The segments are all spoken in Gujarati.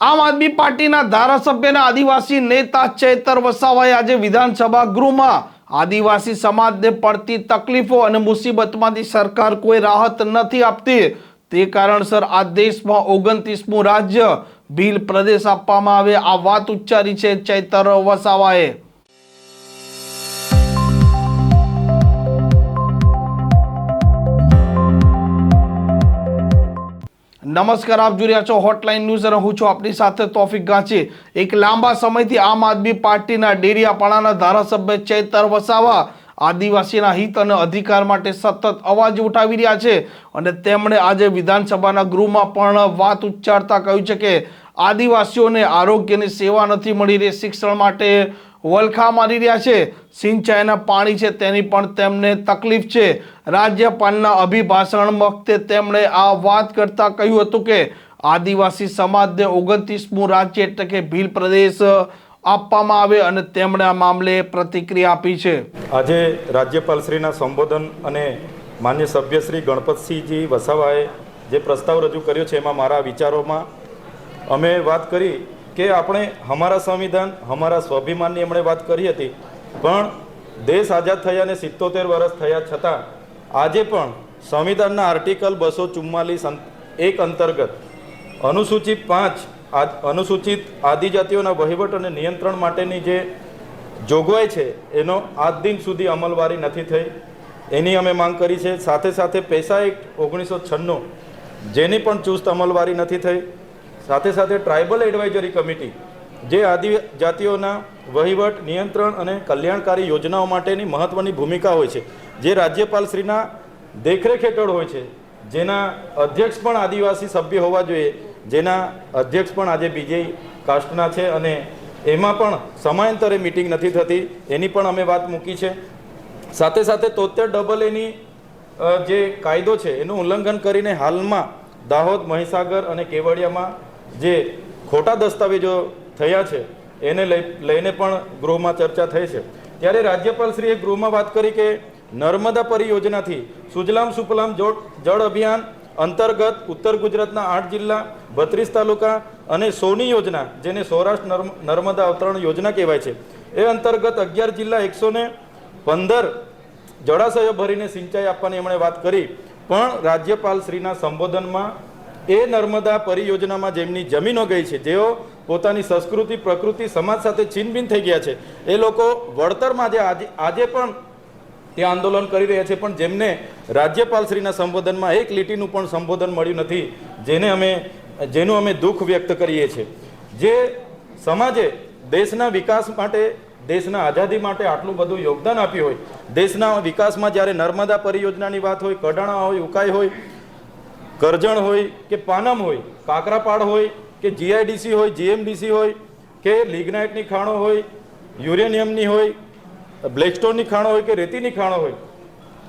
આમ આદમી પાર્ટીના ધારાસભ્યના આદિવાસી નેતા ચેતર વસાવાએ આજે વિધાનસભા ગૃહમાં આદિવાસી સમાજને પડતી તકલીફો અને મુસીબતમાંથી સરકાર કોઈ રાહત નથી આપતી. તે કારણસર આ દેશમાં ઓગણત્રીસમું રાજ્ય ભીલ પ્રદેશ આપવામાં આવે. આ વાત ઉચ્ચારી છે ચૈતર વસાવાએ. નમસ્કાર, આપ જોઈ રહ્યા છો હોટલાઇન ન્યૂઝ અને હું છું આપની સાથે તોફિક ગાંચી એક લાંબા સમયથી આમ આદમી પાર્ટીના ડેરિયાપાડાના ધારાસભ્ય ચૈતર વસાવા આદિવાસીના હિત અને અધિકાર માટે સતત અવાજ ઉઠાવી રહ્યા છે અને તેમણે આજે વિધાનસભાના ગૃહમાં પણ વાત ઉચ્ચારતા કહ્યું છે કે આદિવાસીઓને આરોગ્યની સેવા નથી મળી રહી, શિક્ષણ માટે વલખા મારી રહ્યા છે. સિંચાઈના પાણી છે તેની પણ તેમને તકલીફ છે. રાજ્યપાલના અભિભાષણ વખતે તેમણે આ વાત કરતા કહ્યું હતું કે, આદિવાસી સમાજને ઓગણત્રીસમું રાજ્ય એટલે કે ભીલ પ્રદેશ આપવામાં આવે અને તેમણે આ મામલે પ્રતિક્રિયા આપી છે. આજે રાજ્યપાલશ્રીના સંબોધન અને માન્ય સભ્ય શ્રી ગણપતસિંહજી વસાવાએ જે પ્રસ્તાવ રજૂ કર્યો છે એમાં મારા વિચારોમાં અમે વાત કરી કે આપણે અમારા સંવિધાન અમારા સ્વાભિમાનની એમણે વાત કરી હતી, પણ દેશ આઝાદ થયાને સિત્તોતેર વર્ષ થયા છતાં, આજે પણ સંવિધાનના આર્ટિકલ બસો ચુમ્માલીસ એક અંતર્ગત અનુસૂચિત પાંચ અનુસૂચિત આદિજાતિઓના વહીવટ અને નિયંત્રણ માટેની જે જોગવાઈ છે, એનો આજ દિન સુધી અમલવારી નથી થઈ. એની અમે માંગ કરી છે. સાથે સાથે પૈસા એક્ટ ઓગણીસો છન્નું, જેની પણ ચુસ્ત અમલવારી નથી થઈ. સાથે સાથે ટ્રાઇબલ એડવાઇઝરી કમિટી જે આદિજાતિઓના વહીવટ, નિયંત્રણ અને કલ્યાણકારી યોજનાઓ માટેની મહત્ત્વની ભૂમિકા હોય છે. જે રાજ્યપાલશ્રીના દેખરેખ હેઠળ હોય છે. જેના અધ્યક્ષ પણ આદિવાસી સભ્ય હોવા જોઈએ. જેના અધ્યક્ષ પણ આજે બીજે કાસ્ટના છે અને એમાં પણ સમયાંતરે મિટિંગ નથી થતી. એની પણ અમે વાત મૂકી છે. સાથે સાથે તોતેર ડબલ એની જે કાયદો છે, એનું ઉલ્લંઘન કરીને હાલમાં દાહોદ, મહીસાગર અને કેવડિયામાં જે ખોટા દસ્તાવેજો થયા છે, એને લઈ લઈને પણ ગૃહમાં ચર્ચા થઈ છે. ત્યારે રાજ્યપાલશ્રીએ ગૃહમાં વાત કરી કે નર્મદા પરિયોજનાથી સુજલામ સુફલામ જળ અભિયાન અંતર્ગત ઉત્તર ગુજરાતના આઠ જિલ્લા, બત્રીસ તાલુકા અને સોની યોજના, જેને સૌરાષ્ટ્ર નર્મ- નર્મદા અવતરણ યોજના કહેવાય છે, એ અંતર્ગત અગિયાર જિલ્લા એકસો ને પંદર જળાશયો ભરીને સિંચાઈ આપવાની એમણે વાત કરી. પણ રાજ્યપાલ શ્રીના સંબોધનમાં એ નર્મદા પરિયોજનામાં જેમની જમીનો ગઈ છે, જેઓ પોતાની સંસ્કૃતિ, પ્રકૃતિ, સમાજ સાથે છીનભીન થઈ ગયા છે, એ લોકો વળતરમાં જે આજે આજે પણ તે આંદોલન કરી રહ્યા છે, પણ જેમને રાજ્યપાલશ્રીના સંબોધનમાં એક લીટીનું પણ સંબોધન મળ્યું નથી, જેને અમે જેનું અમે દુઃખ વ્યક્ત કરીએ છીએ. જે સમાજે દેશના વિકાસ માટે, દેશના આઝાદી માટે આટલું બધું યોગદાન આપ્યું હોય, દેશના વિકાસમાં જ્યારે નર્મદા પરિયોજનાની વાત હોય, કડાણા હોય, ઉકાઈ હોય કરજણ હોય કે પાનમ હોય, કાકરાપાડ હોય કે જીઆઈડીસી હોય જીએમડીસી હોય કે લિગ્નાઇટની ખાણો હોય, યુરેનિયમની હોય, બ્લેકસ્ટોનની ખાણો હોય કે રેતીની ખાણો હોય,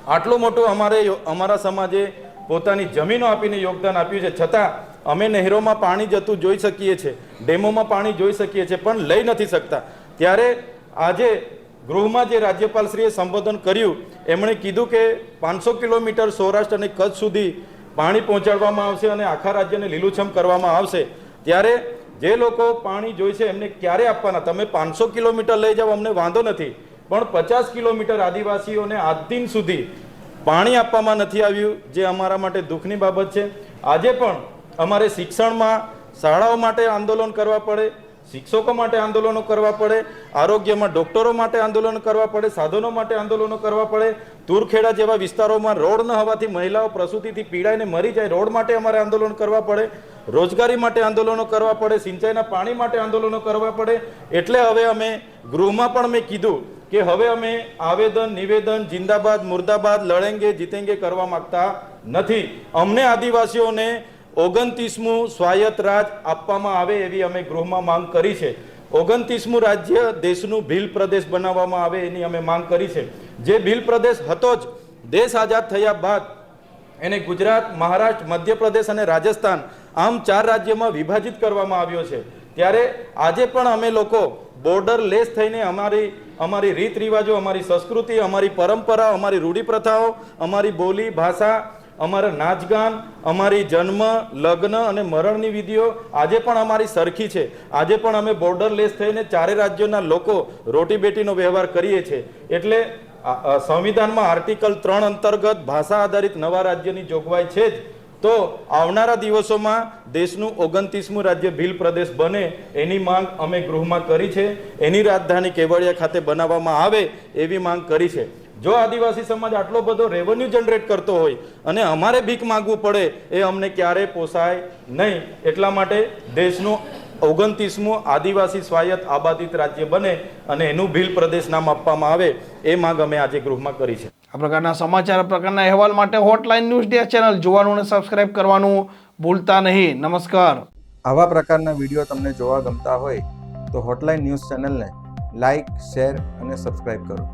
આટલું મોટું અમારે અમારા સમાજે પોતાની જમીનો આપીને યોગદાન આપ્યું છે. છતાં અમે નહેરોમાં પાણી જતું જોઈ શકીએ છીએ ડેમોમાં પાણી જોઈ શકીએ છીએ પણ લઈ નથી શકતા. ત્યારે આજે ગૃહમાં જે રાજ્યપાલશ્રીએ સંબોધન કર્યું, એમણે કીધું કે પાંચસો કિલોમીટર સૌરાષ્ટ્ર અને કચ્છ સુધી પાણી પહોંચાડવામાં આવશે અને આખા રાજ્યને લીલુંછમ કરવામાં આવશે, ત્યારે જે લોકો પાણી જોઈશે એમને ક્યારે આપવાના? તમે પાંચસો કિલોમીટર લઈ જાઓ, અમને વાંધો નથી. પણ પચાસ કિલોમીટર આદિવાસીઓને આજ દિન સુધી પાણી આપવામાં નથી આવ્યું, જે અમારા માટે દુઃખની બાબત છે. આજે પણ અમારે શિક્ષણમાં શાળાઓ માટે આંદોલન કરવા પડે, શિક્ષકો માટે આંદોલનો કરવા પડે, આરોગ્યમાં ડોક્ટરો માટે આંદોલન કરવા પડે, સાધનો માટે આંદોલનો કરવા પડે. તુરખેડા જેવા વિસ્તારોમાં રોડ ન હોવાથી મહિલાઓ પ્રસૂતિથી પીડાઈને મરી જાય. રોડ માટે અમારે આંદોલન કરવા પડે. રોજગારી માટે આંદોલનો કરવા પડે. સિંચાઈના પાણી માટે આંદોલનો કરવા પડે. એટલે હવે અમે ગૃહમાં પણ મેં કીધું કે હવે અમે આવેદન, નિવેદન, જિંદાબાદ, મુર્દાબાદ, લડેંગે, જીતેંગે કરવા માંગતા નથી. અમને આદિવાસીઓને ઓગણત્રીસમું સ્વાયત્ત રાજ આપવામાં આવે એવી અમે ગૃહમાં માંગ કરી છે. ઓગણત્રીસમું રાજ્ય દેશનું ભીલ પ્રદેશ બનાવવામાં આવે એની અમે માંગ કરી છે. જે ભીલ પ્રદેશ હતો જ, દેશ આઝાદ થયા બાદ, એને ગુજરાત, મહારાષ્ટ્ર, મધ્યપ્રદેશ અને રાજસ્થાન, આમ ચાર રાજ્યમાં વિભાજિત કરવામાં આવ્યો છે. ત્યારે આજે પણ અમે લોકો બોર્ડર લેસ થઈને અમારી અમારી રીત રિવાજો અમારી સંસ્કૃતિ, અમારી પરંપરા, અમારી રૂઢિ પ્રથાઓ અમારી બોલી, ભાષા, અમારા નાચગાન, અમારી જન્મ, લગ્ન અને મરણની વિધિઓ આજે પણ અમારી સરખી છે. આજે પણ અમે બોર્ડરલેસ થઈને ચારે રાજ્યોના લોકો રોટી બેટીનો વ્યવહાર કરીએ છીએ. એટલે સંવિધાનમાં આર્ટિકલ ત્રણ અંતર્ગત ભાષા આધારિત નવા રાજ્યની જોગવાઈ છે જ. તો આવનારા દિવસોમાં દેશનું ઓગણત્રીસમું રાજ્ય ભીલ પ્રદેશ બને એની માંગ અમે ગૃહમાં કરી છે. એની રાજધાની કેવડિયા ખાતે બનાવવામાં આવે એવી માંગ કરી છે. જો આદિવાસી સમાજ આટલો બધો રેવન્યુ જનરેટ કરતો હોય અને અમારે ભીખ માગવું પડે, એ અમને ક્યારેય પોસાય નહીં. એટલા માટે દેશનું ઓગણત્રીસમું આદિવાસી સ્વાયત્ત આબાદિત રાજ્ય બને અને એનું ભીલ પ્રદેશ નામ આપવામાં આવે એ માંગ અમે આજે ગૃહમાં કરી છે. આ પ્રકારના સમાચાર પ્રકારના અહેવાલ માટે હોટલાઇન ન્યૂઝ ડે ચેનલ જોવાનું અને સબસ્ક્રાઇબ કરવાનું ભૂલતા નહીં. નમસ્કાર. આવા પ્રકારના વીડિયો તમને જોવા ગમતા હોય તો હોટલાઇન ન્યૂઝ ચેનલને લાઇક શેર અને સબસ્ક્રાઇબ કરો.